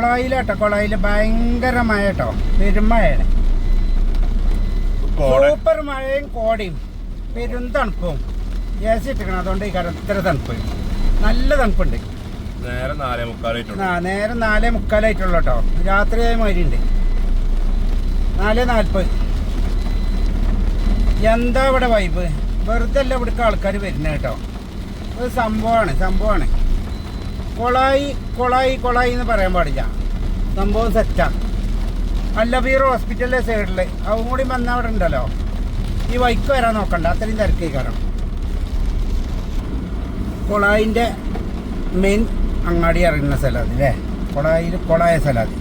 കൊളായിലാട്ടോ. കൊളായിൽ ഭയങ്കര മഴ കേട്ടോ പെരുമഴയാണ് സൂപ്പർ മഴയും കോടയും. പെരും തണുപ്പും. എ സി ഇട്ടിക്കണം അതുകൊണ്ട് ഈ കാര്യം ഇത്ര തണുപ്പ് നല്ല തണുപ്പുണ്ട്. നേരെ നാലേ മുക്കാലായിട്ടുള്ളൂ. ആ നേരെ നാലേ മുക്കാലായിട്ടുള്ളൂ കേട്ടോ രാത്രിയായ മാതിരി ഉണ്ട്. നാല് നാൽപ്പത്. എന്താ ഇവിടെ വൈബ് വെറുതെ അല്ല ഇവിടേക്ക് ആൾക്കാർ വരുന്നത് കേട്ടോ. ഒരു സംഭവമാണ് സംഭവമാണ്. കൊളായി കൊളായി കൊളായി എന്ന് പറയാൻ പാടില്ല. സംഭവം സെറ്റാ അല്ലബീർ ഹോസ്പിറ്റലിലെ സൈഡിൽ അതും കൂടി വന്ന അവിടെ ഉണ്ടല്ലോ. ഈ വൈക്ക് വരാൻ നോക്കണ്ട അത്രയും തിരക്കി കാരണം കൊളായിന്റെ മെയിൻ അങ്ങാടി ഇറങ്ങുന്ന സ്ഥലമാണ് അല്ലേ? കൊളായിൽ കൊളായ സ്ഥലമാണ്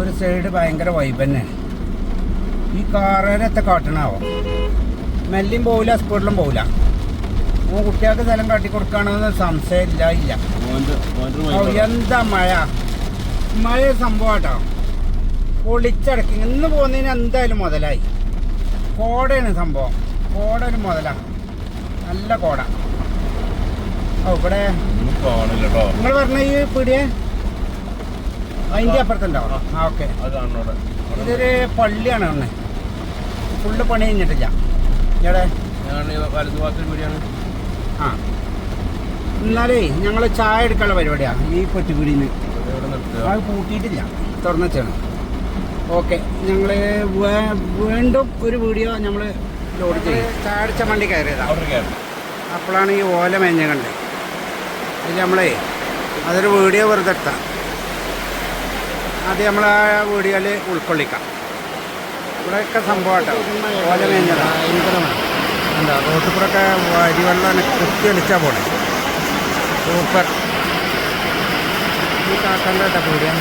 ഒരു സൈഡ് ഭയങ്കര വൈബ് ഈ കാറേനത്തെ കാട്ടണാവോ? മെല്ലിയും പോവില്ല സ്പീഡിലും പോവില്ല. ഓ കുട്ടികൾക്ക് സ്ഥലം കാട്ടി കൊടുക്കുകയാണെന്ന് സംശയമില്ല ഇല്ല. എന്താ മഴ? മഴ സംഭവട്ടോ. പൊളിച്ചടക്കി. ഇന്ന് പോകുന്നതിന് എന്തായാലും മുതലായി. കോടയാണ് സംഭവം. കോട ഒരു മുതലാണ് നല്ല കോട. ഓ ഇവിടെ നിങ്ങൾ പറഞ്ഞ ഈ പീടിയെ? അതിന്റെ അപ്പുറത്തുണ്ടോ? ആ. ഓക്കെ. ഇതൊരു പള്ളിയാണ് ഒന്ന് ഫുള്ള് പണി കഴിഞ്ഞിട്ടില്ല. ഇവിടെ ഞാൻ ഈ എന്നാലേ ഞങ്ങൾ ചായ എടുക്കാനുള്ള പരിപാടിയാണ് ഈ പെട്ടിപ്പീടിയിൽ ചായ കൂട്ടിയിട്ടില്ല അത് തുറന്നു വെച്ചാണ്. ഓക്കെ ഞങ്ങൾ വീണ്ടും ഒരു വീഡിയോ നമ്മൾ ലോഡ് ചെയ്യും. ചാടിച്ച വണ്ടി കയറിയതാണ് അപ്പോഴാണ് ഈ ഓല മേഞ്ഞ കണ്ടത് അതിൽ നമ്മളേ അതൊരു വീഡിയോ വെറുതെ എടുത്താം. അത് നമ്മൾ ആ വീഡിയോയിൽ ഉൾക്കൊള്ളിക്കാം. ഇവിടെയൊക്കെ സംഭവമാട്ടോ. ഓല മേഞ്ഞതാണ് എന്താ റോട്ടിൽ കൂടെ ഒക്കെ വരിവെള്ളം കൃത്യം അടിച്ചാൽ പോണേ. സൂപ്പർ ഈ കാക്കന്റെ കേട്ടോ വീഡിയോ